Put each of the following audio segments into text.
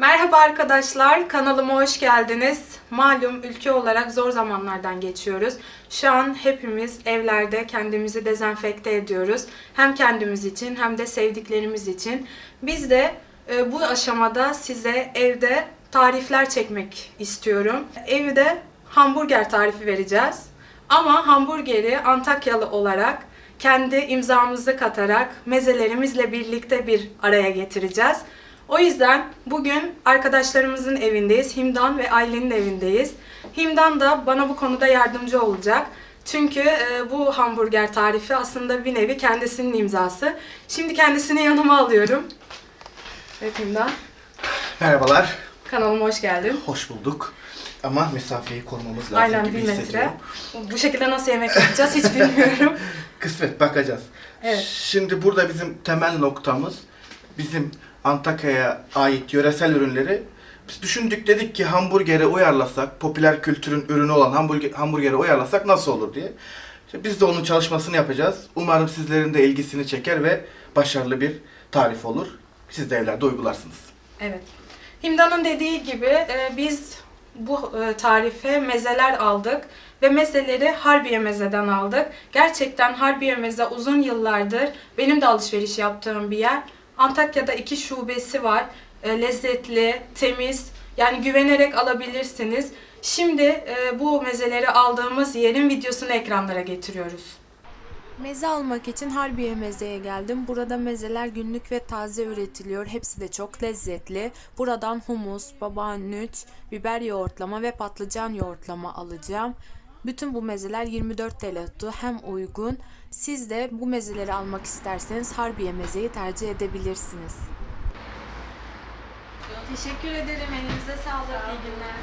Merhaba arkadaşlar, kanalıma hoş geldiniz. Malum ülke olarak zor zamanlardan geçiyoruz. Şu an hepimiz evlerde kendimizi dezenfekte ediyoruz. Hem kendimiz için hem de sevdiklerimiz için. Biz de e, bu aşamada size evde tarifler çekmek istiyorum. Evde hamburger tarifi vereceğiz. Ama hamburgeri Antakyalı olarak kendi imzamızı katarak mezelerimizle birlikte bir araya getireceğiz. O yüzden bugün arkadaşlarımızın evindeyiz. Himdan ve Aylin'in evindeyiz. Himdan da bana bu konuda yardımcı olacak. Çünkü e, bu hamburger tarifi aslında bir nevi kendisinin imzası. Şimdi kendisini yanıma alıyorum. Evet Himdan, Merhabalar, kanalıma hoş geldin. hoş bulduk. Ama mesafeyi korumamız lazım Aynen gibi bir metre. hissediyorum. Bu şekilde nasıl yemek yapacağız hiç bilmiyorum. Kısmet, bakacağız. Evet. Şimdi burada bizim temel noktamız, bizim Antakya'ya ait yöresel ürünleri biz düşündük dedik ki hamburgere uyarlasak, popüler kültürün ürünü olan hamburger, hamburgere uyarlasak nasıl olur diye. İşte biz de onun çalışmasını yapacağız. Umarım sizlerin de ilgisini çeker ve başarılı bir tarif olur. Siz de evlerde uygularsınız. Evet. Himdan'ın dediği gibi e, biz bu e, tarife mezeler aldık ve mezeleri Harbiye Meze'den aldık. Gerçekten Harbiye Meze uzun yıllardır benim de alışveriş yaptığım bir yer. Antakya'da iki şubesi var. E, lezzetli, temiz, yani güvenerek alabilirsiniz. Şimdi e, bu mezeleri aldığımız yerin videosunu ekranlara getiriyoruz. Meze almak için Harbiye Meze'ye geldim. Burada mezeler günlük ve taze üretiliyor. Hepsi de çok lezzetli. Buradan humus, babaannüt, biber yoğurtlama ve patlıcan yoğurtlama alacağım. Bütün bu mezeler 24 TL tuttu. Hem uygun. Siz de bu mezeleri almak isterseniz Harbiye Meze'yi tercih edebilirsiniz. Teşekkür ederim. Elinize sağlık. İyi günler.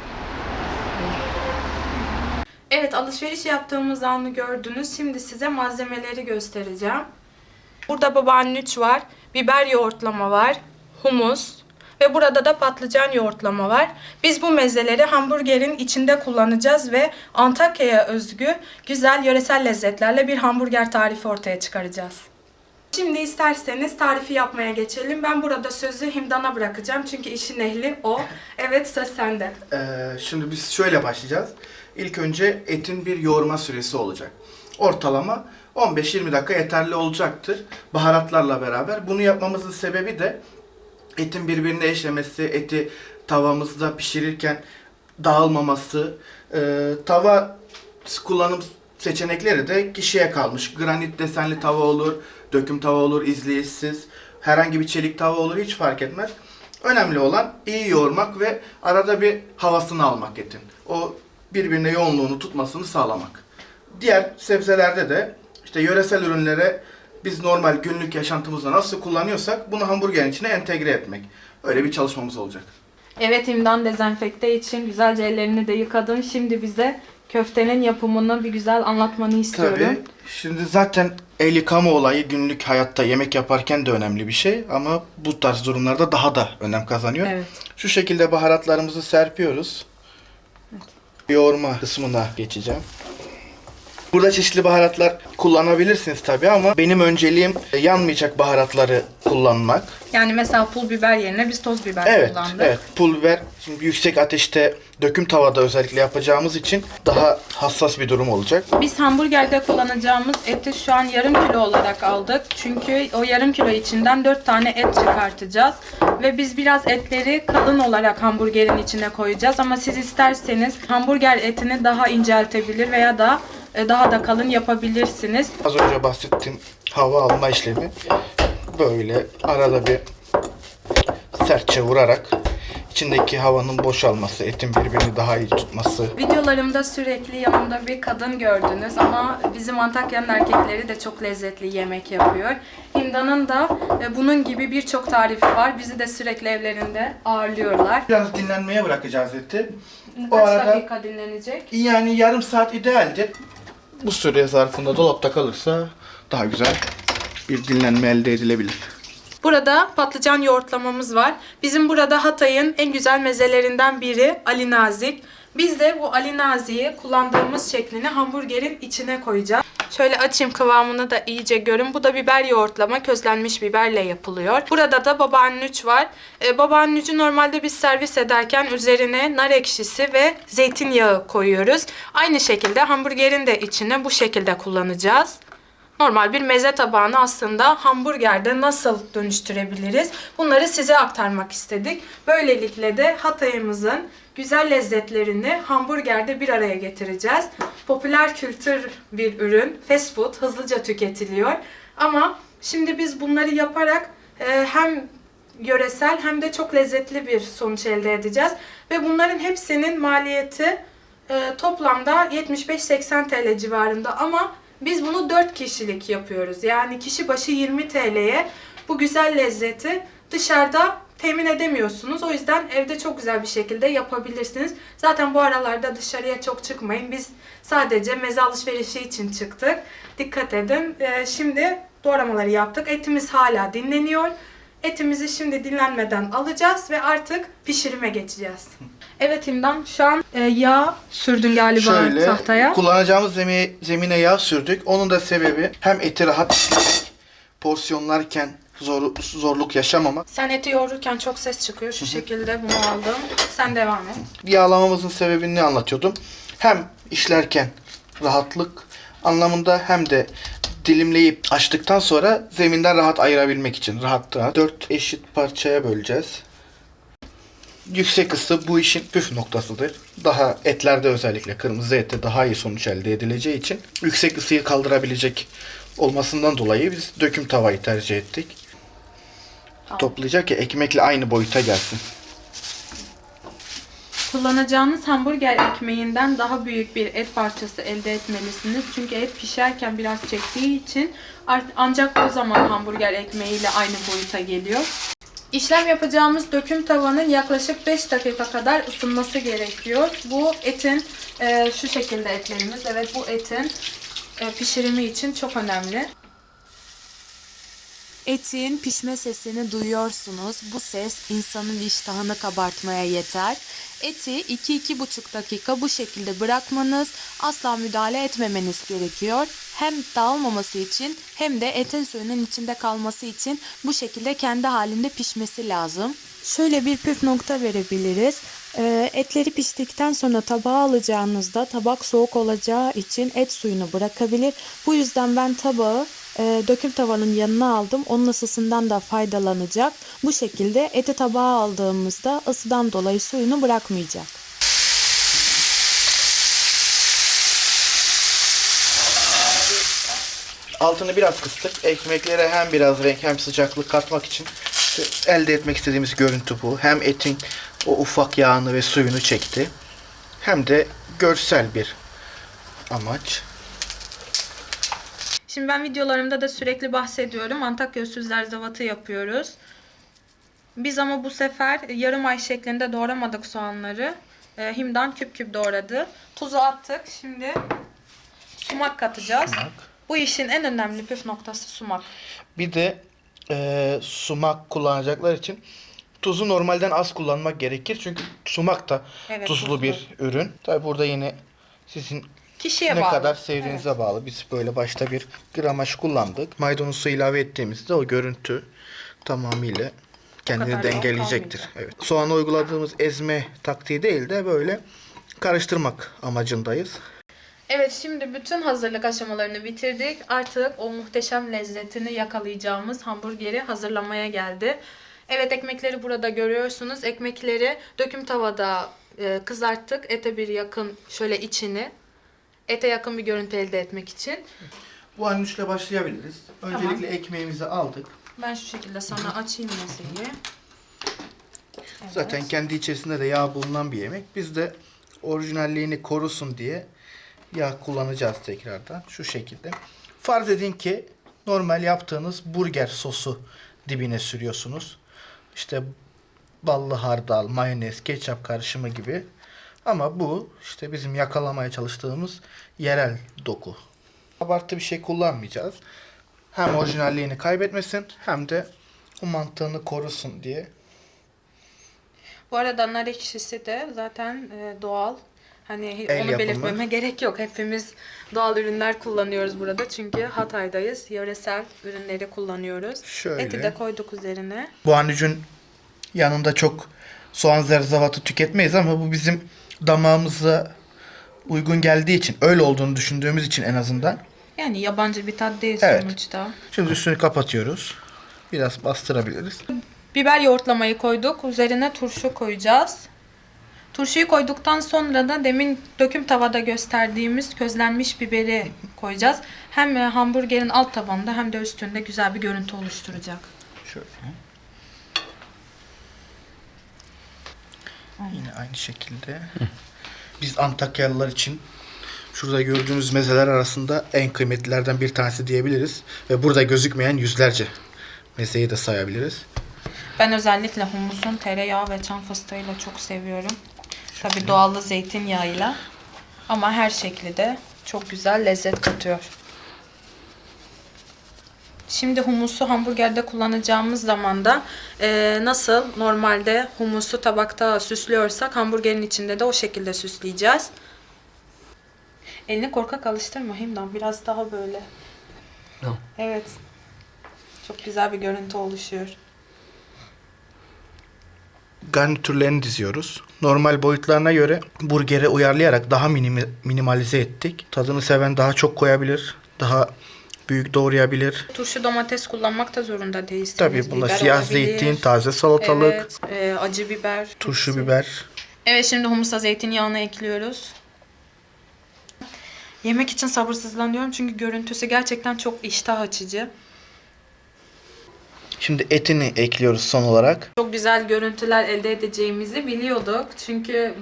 Evet alışveriş yaptığımız anı gördünüz. Şimdi size malzemeleri göstereceğim. Burada babaannüç var. Biber yoğurtlama var. Humus. Ve burada da patlıcan yoğurtlama var. Biz bu mezeleri hamburgerin içinde kullanacağız ve Antakya'ya özgü güzel yöresel lezzetlerle bir hamburger tarifi ortaya çıkaracağız. Şimdi isterseniz tarifi yapmaya geçelim. Ben burada sözü Himdan'a bırakacağım çünkü işin ehli o. Evet söz sende. Ee, şimdi biz şöyle başlayacağız. İlk önce etin bir yoğurma süresi olacak. Ortalama 15-20 dakika yeterli olacaktır baharatlarla beraber. Bunu yapmamızın sebebi de etin birbirine eşlemesi, eti tavamızda pişirirken dağılmaması, e, tava kullanım seçenekleri de kişiye kalmış. Granit desenli tava olur, döküm tava olur, izleyişsiz, herhangi bir çelik tava olur hiç fark etmez. Önemli olan iyi yoğurmak ve arada bir havasını almak etin. O birbirine yoğunluğunu tutmasını sağlamak. Diğer sebzelerde de işte yöresel ürünlere biz normal günlük yaşantımızda nasıl kullanıyorsak bunu hamburgerin içine entegre etmek. Öyle bir çalışmamız olacak. Evet İmdan dezenfekte için güzelce ellerini de yıkadın. Şimdi bize köftenin yapımını bir güzel anlatmanı istiyorum. Tabii. Şimdi zaten el yıkama olayı günlük hayatta yemek yaparken de önemli bir şey ama bu tarz durumlarda daha da önem kazanıyor. Evet. Şu şekilde baharatlarımızı serpiyoruz. Yoğurma kısmına geçeceğim. Burada çeşitli baharatlar kullanabilirsiniz tabii ama benim önceliğim e, yanmayacak baharatları kullanmak. Yani mesela pul biber yerine biz toz biber Evet, kullandık. evet. Pul biber şimdi yüksek ateşte döküm tavada özellikle yapacağımız için daha hassas bir durum olacak. Biz hamburgerde kullanacağımız eti şu an yarım kilo olarak aldık. Çünkü o yarım kilo içinden 4 tane et çıkartacağız. Ve biz biraz etleri kalın olarak hamburgerin içine koyacağız. Ama siz isterseniz hamburger etini daha inceltebilir veya da daha da kalın yapabilirsiniz. Az önce bahsettiğim hava alma işlemi böyle arada bir sertçe vurarak içindeki havanın boşalması, etin birbirini daha iyi tutması. Videolarımda sürekli yanımda bir kadın gördünüz ama bizim Antakya'nın erkekleri de çok lezzetli yemek yapıyor. Hinda'nın da e, bunun gibi birçok tarifi var. Bizi de sürekli evlerinde ağırlıyorlar. Biraz dinlenmeye bırakacağız eti. Kaç O arada dakika dinlenecek? yani yarım saat idealdir. Bu süre zarfında dolapta kalırsa daha güzel bir dinlenme elde edilebilir. Burada patlıcan yoğurtlamamız var. Bizim burada Hatay'ın en güzel mezelerinden biri Ali Nazik. Biz de bu Ali Nazik'i kullandığımız şeklini hamburgerin içine koyacağız. Şöyle açayım kıvamını da iyice görün. Bu da biber yoğurtlama közlenmiş biberle yapılıyor. Burada da baba annüç var. Ee, baba annücü normalde biz servis ederken üzerine nar ekşisi ve zeytinyağı koyuyoruz. Aynı şekilde hamburgerin de içine bu şekilde kullanacağız. Normal bir meze tabağını aslında hamburgerde nasıl dönüştürebiliriz? Bunları size aktarmak istedik. Böylelikle de Hatay'ımızın güzel lezzetlerini hamburgerde bir araya getireceğiz. Popüler kültür bir ürün, fast food, hızlıca tüketiliyor. Ama şimdi biz bunları yaparak e, hem yöresel hem de çok lezzetli bir sonuç elde edeceğiz. Ve bunların hepsinin maliyeti e, toplamda 75-80 TL civarında ama biz bunu 4 kişilik yapıyoruz. Yani kişi başı 20 TL'ye bu güzel lezzeti dışarıda temin edemiyorsunuz. O yüzden evde çok güzel bir şekilde yapabilirsiniz. Zaten bu aralarda dışarıya çok çıkmayın. Biz sadece meze alışverişi için çıktık. Dikkat edin. E, şimdi doğramaları yaptık. Etimiz hala dinleniyor. Etimizi şimdi dinlenmeden alacağız ve artık pişirime geçeceğiz. Evet İmdan şu an e, yağ sürdün galiba Şöyle tahtaya. kullanacağımız zemi, zemine yağ sürdük. Onun da sebebi hem eti rahat porsiyonlarken zor, zorluk yaşamamak. Sen eti yoğururken çok ses çıkıyor. Şu şekilde bunu aldım. Sen devam et. Yağlamamızın sebebini anlatıyordum. Hem işlerken rahatlık anlamında hem de dilimleyip açtıktan sonra zeminden rahat ayırabilmek için rahat rahat 4 eşit parçaya böleceğiz. Yüksek ısı bu işin püf noktasıdır. Daha etlerde özellikle kırmızı ette daha iyi sonuç elde edileceği için yüksek ısıyı kaldırabilecek olmasından dolayı biz döküm tavayı tercih ettik. Toplayacak ki ekmekle aynı boyuta gelsin. Kullanacağınız hamburger ekmeğinden daha büyük bir et parçası elde etmelisiniz. Çünkü et pişerken biraz çektiği için ancak o zaman hamburger ekmeğiyle aynı boyuta geliyor. İşlem yapacağımız döküm tavanın yaklaşık 5 dakika kadar ısınması gerekiyor. Bu etin e, şu şekilde etlerimiz. Evet bu etin e, pişirimi için çok önemli. Etin pişme sesini duyuyorsunuz. Bu ses insanın iştahını kabartmaya yeter. Eti 2-2,5 dakika bu şekilde bırakmanız, asla müdahale etmemeniz gerekiyor. Hem dağılmaması için hem de etin suyunun içinde kalması için bu şekilde kendi halinde pişmesi lazım. Şöyle bir püf nokta verebiliriz. Ee, etleri piştikten sonra tabağa alacağınızda tabak soğuk olacağı için et suyunu bırakabilir. Bu yüzden ben tabağı e, döküm tavanın yanına aldım. Onun ısısından da faydalanacak. Bu şekilde eti tabağa aldığımızda ısıdan dolayı suyunu bırakmayacak. Altını biraz kıstık. Ekmeklere hem biraz renk hem sıcaklık katmak için elde etmek istediğimiz görüntü bu. Hem etin o ufak yağını ve suyunu çekti. Hem de görsel bir amaç. Şimdi ben videolarımda da sürekli bahsediyorum. Antakya usulü zerzevatı yapıyoruz. Biz ama bu sefer yarım ay şeklinde doğramadık soğanları. Ee, Himdan küp küp doğradı. Tuzu attık. Şimdi sumak katacağız. Sumak. Bu işin en önemli püf noktası sumak. Bir de e, sumak kullanacaklar için tuzu normalden az kullanmak gerekir. Çünkü sumak da Evet, tuzlu, tuzlu. bir ürün. Tabi burada yine sizin Kişiye ne bağlı. kadar sevdiğinize bağlı. Biz böyle başta bir gramaj kullandık. Maydanozu ilave ettiğimizde o görüntü tamamıyla kendini dengeleyecektir. Evet. Soğanı uyguladığımız ezme taktiği değil de böyle karıştırmak amacındayız. Evet şimdi bütün hazırlık aşamalarını bitirdik. Artık o muhteşem lezzetini yakalayacağımız hamburgeri hazırlamaya geldi. Evet ekmekleri burada görüyorsunuz. Ekmekleri döküm tavada e, kızarttık. Ete bir yakın şöyle içini. Ete yakın bir görüntü elde etmek için. Bu anüçle başlayabiliriz. Öncelikle ekmeğimizi aldık. Ben şu şekilde sana açayım mezeyi. Evet. Zaten kendi içerisinde de yağ bulunan bir yemek. Biz de orijinalliğini korusun diye yağ kullanacağız tekrardan. Şu şekilde. Farz edin ki normal yaptığınız burger sosu dibine sürüyorsunuz. İşte ballı hardal, mayonez, ketçap karışımı gibi. Ama bu işte bizim yakalamaya çalıştığımız yerel doku. Abartı bir şey kullanmayacağız. Hem orijinalliğini kaybetmesin hem de o mantığını korusun diye Bu arada nar ekşisi de zaten e, doğal. Hani El onu yapımı. belirtmeme gerek yok. Hepimiz doğal ürünler kullanıyoruz burada. Çünkü Hatay'dayız. Yöresel ürünleri kullanıyoruz. Şöyle. Eti de koyduk üzerine. Bu anucun yanında çok soğan zerzevatı tüketmeyiz ama bu bizim damağımıza uygun geldiği için, öyle olduğunu düşündüğümüz için en azından. Yani yabancı bir tat değil Evet. sonuçta. Şimdi üstünü kapatıyoruz. Biraz bastırabiliriz. Biber yoğurtlamayı koyduk. Üzerine turşu koyacağız. Turşuyu koyduktan sonra da demin döküm tavada gösterdiğimiz közlenmiş biberi koyacağız. Hem e, hamburgerin alt tabanında hem de üstünde güzel bir görüntü oluşturacak. Şöyle. Yine aynı şekilde. Biz Antakyalılar için şurada gördüğünüz mezeler arasında en kıymetlilerden bir tanesi diyebiliriz. Ve burada gözükmeyen yüzlerce mezeyi de sayabiliriz. Ben özellikle humusun tereyağı ve çam fıstığıyla çok seviyorum. Tabii doğallı zeytinyağıyla. Ama her şekli de çok güzel lezzet katıyor. Şimdi humusu hamburgerde kullanacağımız zaman da e, nasıl normalde humusu tabakta süslüyorsak hamburgerin içinde de o şekilde süsleyeceğiz. Elini korkak alıştırma Himdan. Biraz daha böyle. Tamam. Evet. Çok güzel bir görüntü oluşuyor. garnitürlerini diziyoruz. Normal boyutlarına göre burgere uyarlayarak daha minimi- minimalize ettik. Tadını seven daha çok koyabilir, daha büyük doğrayabilir. Turşu domates kullanmak da zorunda değilsiniz. Tabii bunda Biber siyah olabilir. zeytin, taze salatalık, Evet, e, acı biber. turşu hepsi. biber. Evet şimdi humusa zeytinyağını ekliyoruz. Yemek için sabırsızlanıyorum çünkü görüntüsü gerçekten çok iştah açıcı. Şimdi etini ekliyoruz son olarak. Çok güzel görüntüler elde edeceğimizi biliyorduk. Çünkü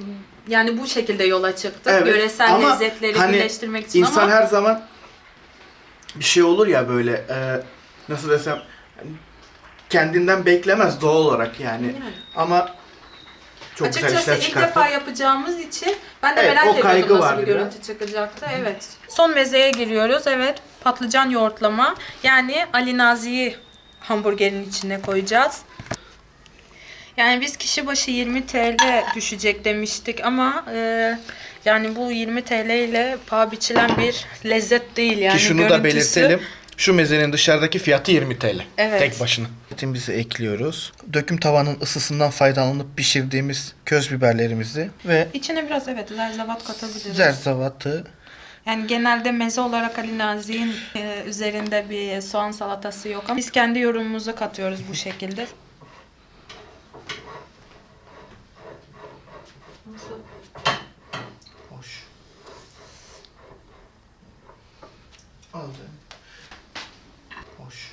yani bu şekilde yola çıktık. Yöresel ama lezzetleri hani birleştirmek için insan ama her zaman bir şey olur ya böyle e, nasıl desem kendinden beklemez doğal olarak yani. Yani. Ama çok güzel Açıkçası işler ilk çıkarttık. defa yapacağımız için ben de Evet, merak ediyordum nasıl bir görüntü çıkacaktı. Evet. Son mezeye giriyoruz. Evet. Patlıcan yoğurtlama. Yani Ali Nazi'yi hamburgerin içine koyacağız. Yani biz kişi başı 20 TL düşecek demiştik ama e, yani bu 20 TL ile paha biçilen bir lezzet değil yani. Ki şunu da Görüntüsü- belirtelim. Şu mezenin dışarıdaki fiyatı 20 TL. Evet. Tek başına. Etimizi ekliyoruz. Döküm tavanın ısısından faydalanıp pişirdiğimiz köz biberlerimizi ve İçine biraz evet zerzevat katabiliriz. zerzevatı Yani genelde meze olarak Ali Nazi'nin e, üzerinde bir soğan salatası yok ama biz kendi yorumumuzu katıyoruz bu şekilde. Aldı. Hoş.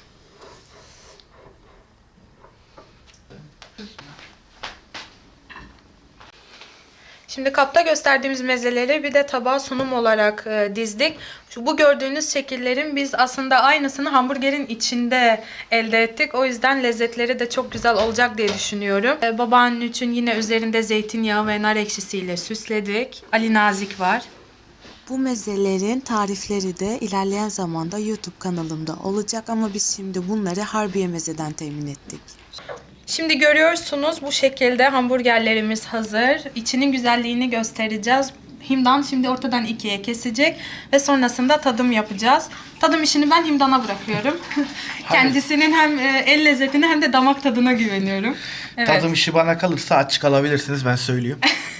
Şimdi kapta gösterdiğimiz mezeleri bir de tabağa sunum olarak e, dizdik. Şu bu gördüğünüz şekillerin biz aslında aynısını hamburgerin içinde elde ettik. O yüzden lezzetleri de çok güzel olacak diye düşünüyorum. E, babaanne için yine üzerinde zeytinyağı ve nar ekşisiyle süsledik. Ali Nazik var. Bu mezelerin tarifleri de ilerleyen zamanda YouTube kanalımda olacak ama biz şimdi bunları Harbiye Meze'den temin ettik. Şimdi görüyorsunuz bu şekilde hamburgerlerimiz hazır. İçinin güzelliğini göstereceğiz. Himdan şimdi ortadan ikiye kesecek ve sonrasında tadım yapacağız. Tadım işini ben Himdan'a bırakıyorum. Kendisinin hem e, el lezzetine hem de damak tadına güveniyorum. Evet. Tadım işi bana kalırsa aç kalabilirsiniz ben söyleyeyim.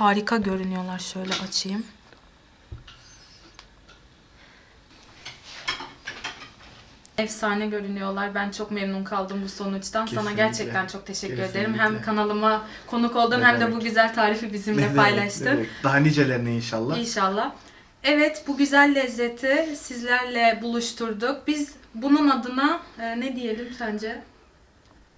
Harika görünüyorlar. Şöyle açayım. Efsane görünüyorlar. Ben çok memnun kaldım bu sonuçtan. Sana Kesinlikle. gerçekten çok teşekkür ederim. Kesinlikle. Hem kanalıma konuk oldun Ne hem de demek. bu güzel tarifi bizimle Ne demek, paylaştın. ne demek. Daha nicelerine inşallah. İnşallah. Evet bu güzel lezzeti sizlerle buluşturduk. Biz bunun adına e, ne diyelim sence?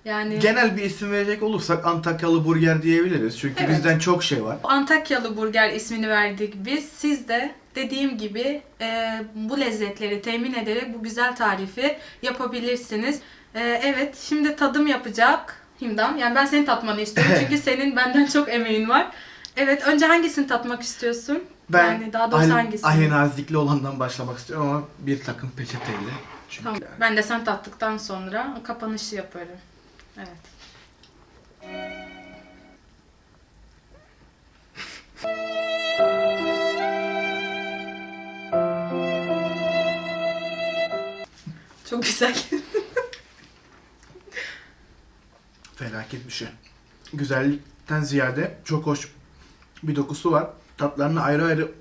Yani Genel bir isim verecek olursak Antakyalı burger diyebiliriz. Çünkü Evet. bizden çok şey var. Antakyalı Burger ismini verdik biz. Siz de dediğim gibi e, bu lezzetleri temin ederek bu güzel tarifi yapabilirsiniz. E, evet şimdi tadım yapacak Himdam. Yani ben senin tatmanı istiyorum çünkü senin benden çok emeğin var. Evet önce hangisini tatmak istiyorsun? Ben yani daha doğrusu Ali, hangisini? Ali Nazikli olandan başlamak istiyorum ama bir takım peçeteyle. Çünkü Tamam. Ben de sen tattıktan sonra kapanışı yaparım. Evet. Çok güzel. Felaket bir şey. Güzellikten ziyade çok hoş bir dokusu var. Tatlarını ayrı ayrı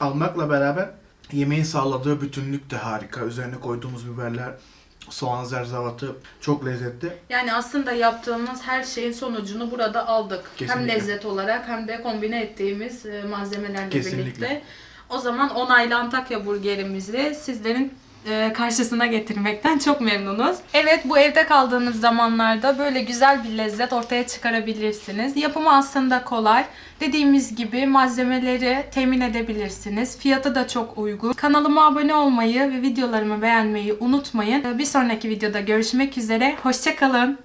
almakla beraber yemeğin sağladığı bütünlük de harika. Üzerine koyduğumuz biberler, soğan zerzavatı çok lezzetli. Yani aslında yaptığımız her şeyin sonucunu burada aldık. Hem Kesinlikle. lezzet olarak hem de kombine ettiğimiz e, malzemelerle Kesinlikle. birlikte. O zaman onaylı Antakya burgerimizi sizlerin karşısına getirmekten çok memnunuz. Evet bu evde kaldığınız zamanlarda böyle güzel bir lezzet ortaya çıkarabilirsiniz. Yapımı aslında kolay. Dediğimiz gibi malzemeleri temin edebilirsiniz. Fiyatı da çok uygun. Kanalıma abone olmayı ve videolarımı beğenmeyi unutmayın. Bir sonraki videoda görüşmek üzere. Hoşçakalın.